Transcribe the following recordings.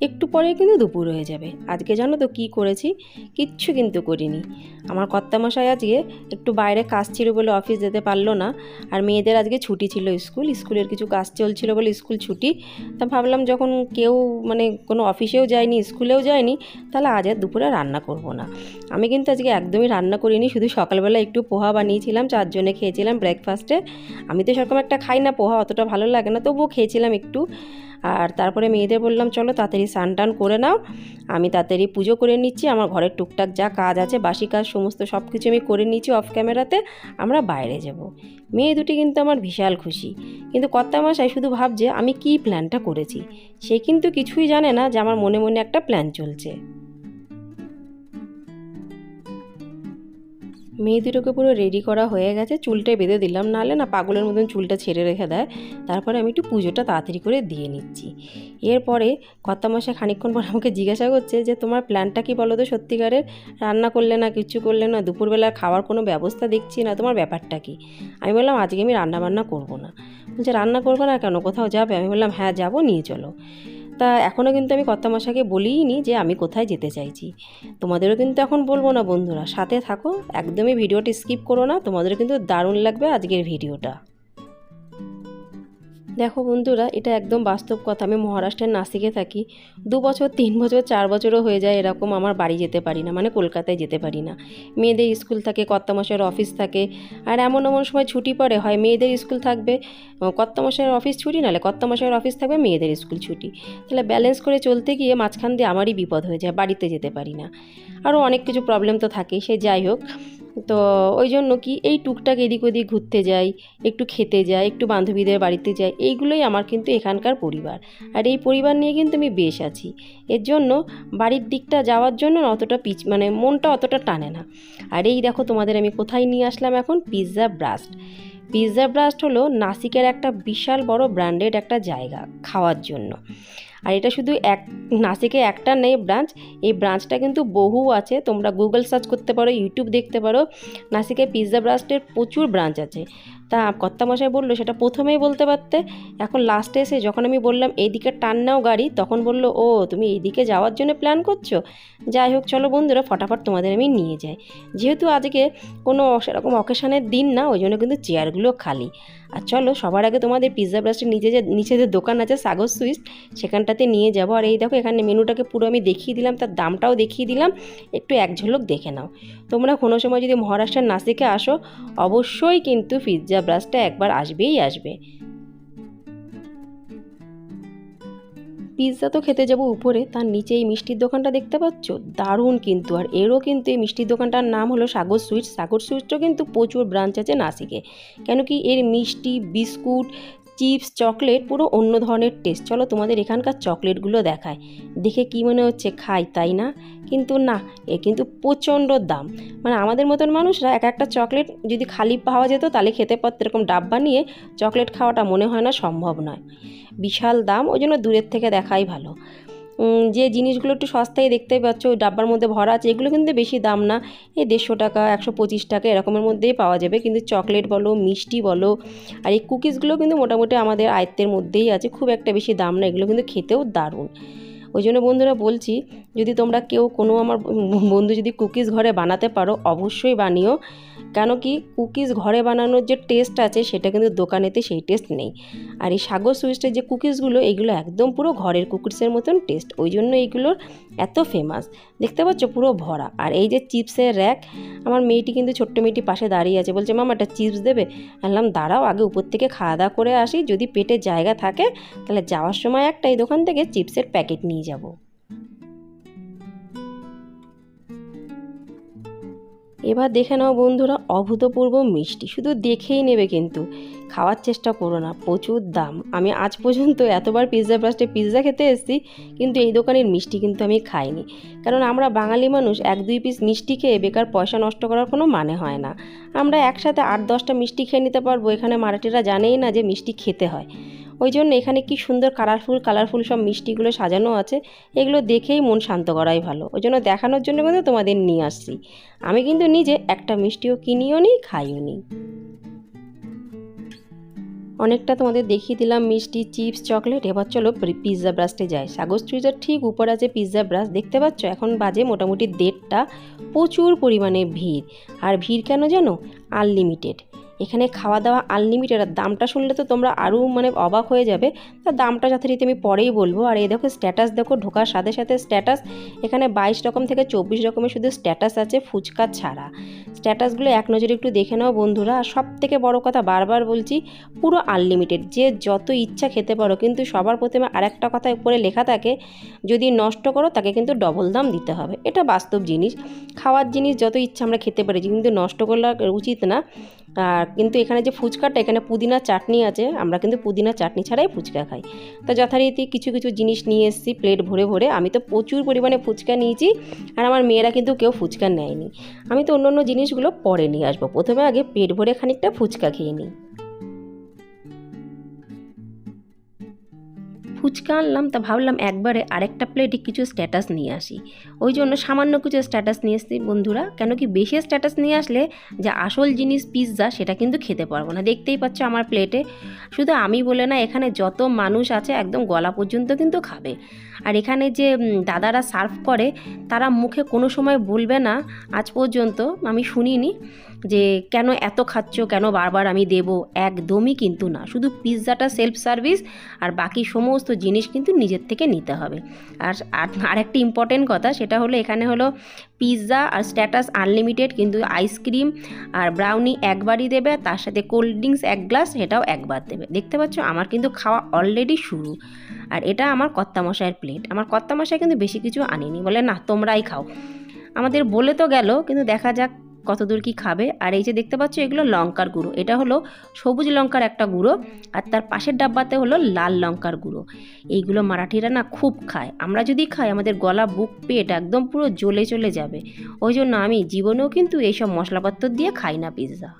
একটু পরে কিন্তু দুপুর হয়ে যাবে। আজকে জানো তো কী করেছি? কিচ্ছু কিন্তু করিনি। আমার কর্তামশাই আজকে একটু বাইরে কাজ ছিল বলে অফিস যেতে পারল না আর মেয়েদের আজকে ছুটি ছিল স্কুল। স্কুলের কিছু কাজ চলছিল বলে স্কুল ছুটি। তা ভাবলাম যখন কেউ মানে কোনো অফিসেও যায়নি, স্কুলেও যায়নি, তাহলে আজ আর দুপুরে রান্না করব না। আমি কিন্তু আজকে একদমই রান্না করিনি, শুধু সকালবেলা একটু পোহা বানিয়েছিলাম, চারজনে খেয়েছিলাম ব্রেকফাস্টে আমি তো সেরকম একটা খাই না, পোহা অতটা ভালো লাগে না, তবুও খেয়েছিলাম একটু। আর তারপরে মেয়েদের বললাম, চলো তাড়াতাড়ি স্নান টান করে নাও। আমি তাড়াতাড়ি পুজো করে নিচ্ছি। আমার ঘরের টুকটাক যা কাজ আছে, বাসি কাজ, সমস্ত সব কিছু আমি করে নিচ্ছি অফ ক্যামেরাতে আমরা বাইরে যাব। মেয়ে দুটি কিন্তু আমার বিশাল খুশি। কিন্তু কর্তা কর্তামশাই শুধু ভাবছে, আমি কি প্ল্যানটা করেছি? সে কিন্তু কিছুই জানে না যে আমার মনে মনে একটা প্ল্যান চলছে। মেয়ে দুটোকে পুরো রেডি করা হয়ে গেছে চুলটাই বেঁধে দিলাম, নাহলে না পাগলের মতন চুলটা ছেড়ে রেখে দেয়। তারপরে আমি একটু পুজোটা তাড়াতাড়ি করে দিয়ে নিচ্ছি। এরপরে কর্তামশাই খানিকক্ষণ পর আমাকে জিজ্ঞাসা করছে যে, তোমার প্ল্যানটা কি বলো তো সত্যিকারের? রান্না করলে না, কিছু করলে না দুপুরবেলা খাওয়ার কোনো ব্যবস্থা দেখছি না, তোমার ব্যাপারটা কি? আমি বললাম, আজকে আমি রান্না বান্না করব না। বলছে, রান্না করব না কেন? কোথাও যাবে? আমি বললাম হ্যাঁ যাব, নিয়ে চলো। তা এখনও কিন্তু আমি কর্তামশাকে বলিই নি যে আমি কোথায় যেতে চাইছি। তোমাদেরও কিন্তু এখন বলব না বন্ধুরা, সাথে থাকো, একদমই ভিডিওটি স্কিপ করো না, তোমাদেরও কিন্তু দারুণ লাগবে আজকের ভিডিওটা। দেখো বন্ধুরা, এটা একদম বাস্তব কথা। আমি মহারাষ্ট্রের নাসিকে থাকি। দু বছর, তিন বছর, চার বছরও হয়ে যায় এরকম আমার বাড়ি যেতে পারি না মানে কলকাতায় যেতে পারি না। মেয়েদের স্কুল থাকে, কর্তামশাইয়ের অফিস থাকে, আর এমন এমন সময় ছুটি পড়ে, হয় মেয়েদের স্কুল থাকবে কর্তামশাইয়ের অফিস ছুটি নাহলে কর্তামশাইয়ের অফিস থাকবে, মেয়েদের স্কুল ছুটি। তাহলে ব্যালেন্স করে চলতে গিয়ে মাঝখান দিয়ে আমারই বিপদ হয়ে যায়, বাড়িতে যেতে পারি না। আরও অনেক কিছু প্রবলেম তো থাকেই, সে যাই হোক। তো ওই জন্য কি এই টুকটাক এদিক ওদিক ঘুরতে যাই, একটু খেতে যাই, একটু বান্ধবীদের বাড়িতে যাই, এইগুলোই আমার কিন্তু এখানকার পরিবার। আর এই পরিবার নিয়ে কিন্তু আমি বেশ আছি। এর জন্য বাড়ির দিকটা যাওয়ার জন্য অতটা পিচ মানে মনটা অতটা টানে না। আর এই দেখো তোমাদের আমি কোথায় নিয়ে আসলাম এখন? পিৎজা ব্রাস্ট পিৎজা ব্রাস্ট হলো নাসিকের একটা বিশাল বড় ব্র্যান্ডেড একটা জায়গা খাওয়ার জন্য। আর এটা শুধু এক, নাসিকে একটা নেই ব্রাঞ্চ। এই ব্রাঞ্চটা কিন্তু বহু আছে। তোমরা গুগল সার্চ করতে পারো ইউটিউব দেখতে পারো। নাসিকে পিৎজা ব্রাস্টের প্রচুর ব্রাঞ্চ আছে। তা কর্তামশাই বলল, সেটা প্রথমেই বলতে পারতে? এখন লাস্টে এসে যখন আমি বললাম, এইদিকে টান নাও গাড়ি, তখন বলল, ও, তুমি এইদিকে যাওয়ার জন্য প্ল্যান করছ? যাই হোক, চলো বন্ধুরা, ফটাফট তোমাদের আমি নিয়ে যাই। যেহেতু আজকে কোনো সেরকম অকেশনের দিন না, ওই জন্য কিন্তু চেয়ারগুলো খালি। আর চলো, সবার আগে তোমাদের পিৎজা ব্রাস্টের নিচে যে নিচে যে দোকান আছে, সাগর সুইট সেখানটাতে নিয়ে যাব। আর এই দেখো, এখানে মেনুটাকে পুরো আমি দেখিয়ে দিলাম, তার দামটাও দেখিয়ে দিলাম। একটু এক ঝলক দেখে নাও। তোমরা কোনো সময় যদি মহারাষ্ট্রের নাসিকে আসো, অবশ্যই কিন্তু পিৎজা ব্রাস্টটা একবার আসবেই আসবে। পিৎজা তো খেতে যাব উপরে, তার নিচে এই মিষ্টির দোকানটা দেখতে পাচ্ছ? দারুণ কিন্তু, আর এরও কিন্তু এই মিষ্টির দোকানটার নাম হলো সাগর সুইটস। সাগর সুইটসও কিন্তু প্রচুর ব্রাঞ্চ আছে নাসিকে। কেন কি এর মিষ্টি, বিস্কুট চিপস, চকলেট, পুরো অন্য ধরনের টেস্ট। চলো তোমাদের এখানকার চকলেটগুলো দেখায় দেখে কি মনে হচ্ছে খাই, তাই না? কিন্তু না, এ কিন্তু প্রচণ্ড দাম। মানে আমাদের মতন মানুষরা এক একটা চকলেট যদি খালি পাওয়া যেত, তাহলে খেতে পারত এরকম ডাব্বা নিয়ে চকলেট খাওয়াটা মনে হয় না সম্ভব নয়। বিশাল দাম, ওই জন্য দূরের থেকে দেখাই ভালো। যে জিনিসগুলো একটু সস্তায় দেখতে পাচ্ছ, ওই ডাব্বার মধ্যে ভরা আছে, এগুলো কিন্তু বেশি দাম না। এই দেড়শো টাকা, একশো পঁচিশ টাকা এরকমের মধ্যেই পাওয়া যাবে। কিন্তু চকলেট বলো, মিষ্টি বলো, আর এই কুকিজগুলো কিন্তু মোটামুটি আমাদের আয়ত্তের মধ্যেই আছে, খুব একটা বেশি দাম না, এগুলো কিন্তু খেতেও দারুণ। ওই জন্য বন্ধুরা বলছি, যদি তোমরা কেউ কোনো আমার বন্ধু যদি কুকিজ ঘরে বানাতে পারো, অবশ্যই বানিও। কেন কি কুকিজ ঘরে বানানোর যে টেস্ট আছে, সেটা কিন্তু দোকানেতে সেই টেস্ট নেই। আর এই সাগর সুইস্টের যে কুকিজগুলো, এগুলো একদম পুরো ঘরের কুকিজের মতন টেস্ট। ওই জন্য এইগুলোর এত ফেমাস দেখতে পাচ্ছ পুরো ভরা। আর এই যে চিপসের র্যাক, আমার মেয়েটি কিন্তু ছোট্ট মেয়েটি পাশে দাঁড়িয়ে আছে। বলছে মামা একটা চিপস দেবে? বললাম, দাঁড়াও, আগে উপর থেকে খাওয়া দাওয়া করে আসি। যদি পেটে জায়গা থাকে, তাহলে যাওয়ার সময় একটা এই দোকান থেকে চিপসের প্যাকেট নিয়ে যাব। এবার দেখে নাও বন্ধুরা, অভূতপূর্ব মিষ্টি। শুধু দেখেই নেবে কিন্তু। খাওয়ার চেষ্টা করো না, প্রচুর দাম। আমি আজ পর্যন্ত এতবার পিৎজা ব্রাস্টে পিৎজা খেতে এসেছি, কিন্তু এই দোকানের মিষ্টি কিন্তু আমি খাইনি। কারণ আমরা বাঙালি মানুষ, এক দুই পিস মিষ্টি খেয়ে বেকার পয়সা নষ্ট করার কোনো মানে হয় না। আমরা একসাথে আট দশটা মিষ্টি খেয়ে নিতে পারব, এখানে মারাঠিরা জানেই না যে মিষ্টি খেতে হয়। ওই জন্য এখানে কি সুন্দর কালারফুল কালারফুল সব মিষ্টিগুলো সাজানো আছে, এগুলো দেখেই মন শান্ত করাই ভালো। ওই জন্য দেখানোর জন্য কিন্তু তোমাদের নিয়ে আসছি। আমি কিন্তু নিজে একটা মিষ্টিও কিনিও নি, খাইও নি। অনেকটা তোমাদের দেখিয়ে দিলাম মিষ্টি, চিপস, চকলেট, এবার চলো পিৎজা ব্রাস্টে যাই। সাগর স্ট্রিটের ঠিক উপর আছে পিৎজা ব্রাশ দেখতে পাচ্ছ? এখন বাজে মোটামুটি দেড়টা, প্রচুর পরিমাণে ভিড়। আর ভিড় কেন জানো? আনলিমিটেড এখানে খাওয়া দাওয়া আনলিমিটেড আর দামটা শুনলে তো তোমরা আরও মানে অবাক হয়ে যাবে। তার দামটা যথারীতি আমি পরেই বলব। আর এই দেখো স্ট্যাটাস দেখো, ঢোকার সাথে সাথে স্ট্যাটাস এখানে বাইশ রকম থেকে চব্বিশ রকমের শুধু স্ট্যাটাস আছে ফুচকা ছাড়া। স্ট্যাটাসগুলো এক নজরে একটু দেখে নাও বন্ধুরা। আর সব থেকে বড় কথা বারবার বলছি, পুরো আনলিমিটেড যে যত ইচ্ছা খেতে পারো, কিন্তু সবার প্রথমে আরেকটা কথা উপরে লেখা থাকে, যদি নষ্ট করো তাকে কিন্তু ডবল দাম দিতে হবে। এটা বাস্তব জিনিস। খাওয়ার জিনিস যত ইচ্ছা আমরা খেতে পারি কিন্তু নষ্ট করলে উচিত না। আর কিন্তু এখানে যে ফুচকাটা, এখানে পুদিনা চাটনি আছে, আমরা কিন্তু পুদিনা চাটনি ছাড়াই ফুচকা খাই। তো যথারীতি কিছু কিছু জিনিস নিয়ে এসেছি, প্লেট ভরে ভরে। আমি তো প্রচুর পরিমাণে ফুচকা নিয়েছি আর আমার মেয়েরা কিন্তু কেউ ফুচকা নেয়নি। আমি তো অন্য অন্য জিনিসগুলো পরে নিয়ে আসব। প্রথমে আগে পেট ভরে খানিকটা ফুচকা খেয়ে নিই। ফুচকা আনলাম, তা ভাবলাম একবারে আরেকটা প্লেটে কিছু স্ট্যাটাস নিয়ে আসি। ওই জন্য সামান্য কিছু স্ট্যাটাস নিয়ে এসছি, বন্ধুরা। কেন কি বেশি স্ট্যাটাস নিয়ে আসলে যে আসল জিনিস পিৎজা সেটা কিন্তু খেতে পারব না। দেখতেই পাচ্ছ আমার প্লেটে শুধু আমি বলে না, এখানে যত মানুষ আছে একদম গলা পর্যন্ত কিন্তু খাবে। আর এখানে যে দাদারা সার্ভ করে, তারা মুখে কোনো সময় বলবে না। আজ পর্যন্ত আমি শুনিনি। যে কেন এত খাচ্ছ, কেন বারবার আমি দেব? একদমই কিন্তু না। শুধু পিৎজাটা সেলফ সার্ভিস আর বাকি সমস্ত জিনিস কিন্তু নিজের থেকে নিতে হবে। আর, আর- আরেকটি ইম্পর্টেন্ট কথা, সেটা হলো এখানে হলো পিৎজা আর স্ট্যাটাস আনলিমিটেড কিন্তু আইসক্রিম আর ব্রাউনি একবারই দেবে, তার সাথে কোল্ড ড্রিঙ্কস এক গ্লাস সেটাও একবার দেবে। দেখতে পাচ্ছ, আমার কিন্তু খাওয়া অলরেডি শুরু। আর এটা আমার কর্তামশাইয়ের প্লেট আমার কর্তামশাই কিন্তু বেশি কিছু আনিনি। বলে, না, তোমরাই খাও। আমাদের বলে তো গেল, কিন্তু দেখা যাক কতদূর কি খাবে? আর এই যে দেখতে পাচ্ছ, এগুলো লঙ্কার গুঁড়ো। এটা হলো সবুজ লঙ্কার একটা গুঁড়ো, আর তার পাশের ডাব্বাতে হলো লাল লঙ্কার গুঁড়ো। এইগুলো মারাঠিরা না খুব খায়। আমরা যদি খাই, আমাদের গলা, বুক, পেট একদম পুরো জ্বলে চলে যাবে। ওই জন্য আমি জীবনেও কিন্তু এইসব মশলাপত্র দিয়ে খাই না পিৎজা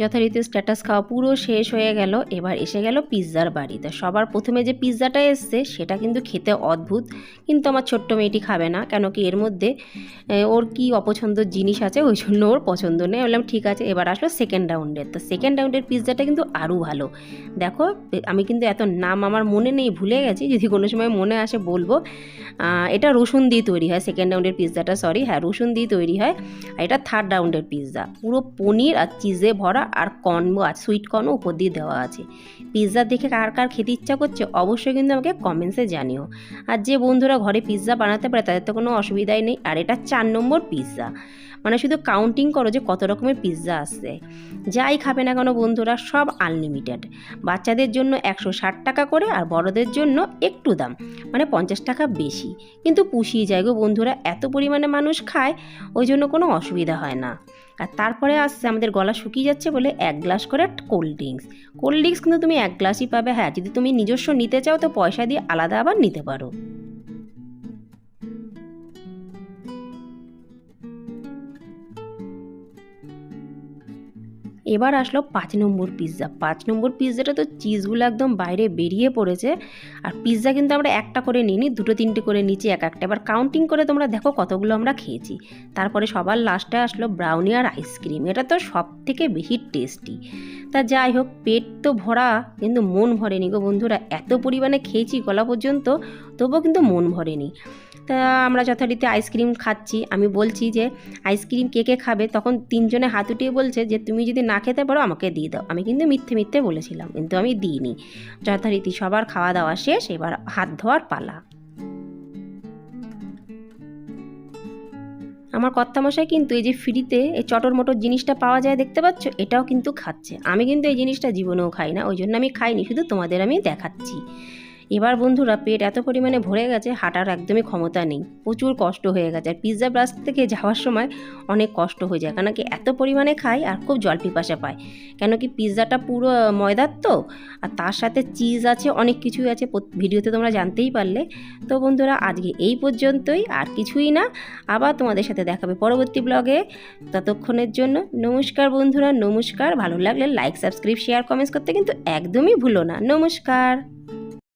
যথারীতি স্ট্যাটাস খাওয়া পুরো শেষ হয়ে গেল, এবার এসে গেল পিৎজার বাড়িতে সবার প্রথমে যে পিৎজাটা এসছে, সেটা কিন্তু খেতে অদ্ভুত, কিন্তু আমার ছোট্ট মেয়েটি খাবে না, কেন কি এর মধ্যে ওর কি অপছন্দর জিনিস আছে, ওই জন্য ওর পছন্দ নেই। বললাম, ঠিক আছে, এবার আসলো সেকেন্ড রাউন্ডের তো সেকেন্ড রাউন্ডের পিৎজাটা কিন্তু আরও ভালো। দেখো আমি কিন্তু এত নাম আমার মনে নেই, ভুলে গেছি, যদি কোনো সময় মনে আসে বলব। এটা রসুন দিয়ে তৈরি হয় সেকেন্ড রাউন্ডের পিৎজাটা সরি হ্যাঁ রসুন দিয়ে তৈরি হয়, আর এটা থার্ড রাউন্ডের পিৎজা পুরো পনির আর চিজে ভরা আর কর্নও আর সুইট কর্নও উপর দিয়ে দেওয়া আছে। পিৎজা দেখে কার কার খেতে ইচ্ছা করছে অবশ্যই কিন্তু আমাকে কমেন্টসে জানিও। আর যে বন্ধুরা ঘরে পিৎজা বানাতে পারে তাদের তো কোনো অসুবিধাই নেই। আর এটা চার নম্বর পিৎজা। মানে শুধু কাউন্টিং করো যে কত রকমের পিৎজা আসছে যাই খাবে না কেন বন্ধুরা, সব আনলিমিটেড বাচ্চাদের জন্য একশো ষাট টাকা করে আর বড়দের জন্য একটু দাম মানে পঞ্চাশ টাকা বেশি। কিন্তু পুষিয়ে যায় গো বন্ধুরা, এত পরিমাণে মানুষ খায়, ওই জন্য কোনো অসুবিধা হয় না। আর তারপরে আসছে, আমাদের গলা শুকিয়ে যাচ্ছে বলে এক গ্লাস করে কোল্ড ড্রিঙ্কস কোল্ড ড্রিঙ্কস কিন্তু তুমি এক গ্লাসই পাবে হ্যাঁ যদি তুমি নিজস্ব নিতে চাও তো পয়সা দিয়ে আলাদা আবার নিতে পারো। এবার আসলো পাঁচ নম্বর পিৎজা পাঁচ নম্বর পিৎজাটা তো চিজগুলো একদম বাইরে বেরিয়ে পড়েছে। আর পিৎজা কিন্তু আমরা একটা করে নিইনি, দুটো তিনটে করে নিচে এক একটা। এবার কাউন্টিং করে তোমরা দেখো কতগুলো আমরা খেয়েছি। তারপরে সবার লাস্টে আসলো ব্রাউনি আর আইসক্রিম এটা তো সব থেকে বেশি টেস্টি তা যাই হোক, পেট তো ভরা, কিন্তু মন ভরেনি গো বন্ধুরা। এত পরিমাণে খেয়েছি গলা পর্যন্ত তবুও কিন্তু মন ভরেনি। তা আমরা যথারীতি আইসক্রিম খাচ্ছি। আমি বলছি যে, আইসক্রিম কে কে খাবে? তখন তিনজনে হাত উঠিয়ে বলছে যে, তুমি যদি না খেতে পারো, আমাকে দিয়ে দাও। আমি কিন্তু মিথ্যে মিথ্যে বলেছিলাম, কিন্তু আমি দিইনি। যথারীতি সবার খাওয়া দাওয়া শেষ, এবার হাত ধোয়ার পালা। আমার কর্তামশাই কিন্তু এই যে ফ্রিতে এই চটর মটর জিনিসটা পাওয়া যায় দেখতে পাচ্ছ, এটাও কিন্তু খাচ্ছে। আমি কিন্তু এই জিনিসটা জীবনেও খাই না, ওই জন্য আমি খাইনি, শুধু তোমাদের আমি দেখাচ্ছি। এবার বন্ধুরা পেট এত পরিমাণে ভরে গেছে, হাঁটার একদমই ক্ষমতা নেই। প্রচুর কষ্ট হয়ে গেছে। আর পিৎজা ব্রাস থেকে যাওয়ার সময় অনেক কষ্ট হয়ে যায়। কেন কি এত পরিমাণে খাই আর খুব জল পিপাসা পায়। কেন কি পিৎজাটা পুরো ময়দার তো? আর তার সাথে চিজ আছে, অনেক কিছুই আছে। ভিডিওতে তোমরা জানতেই পারলে। তো বন্ধুরা আজকে এই পর্যন্তই, আর কিছুই না। আবার তোমাদের সাথে দেখাবে পরবর্তী ব্লগে ততক্ষণের জন্য নমস্কার বন্ধুরা, নমস্কার। ভালো লাগলে লাইক সাবস্ক্রাইব শেয়ার কমেন্টস করতে কিন্তু একদমই ভুলো না। নমস্কার।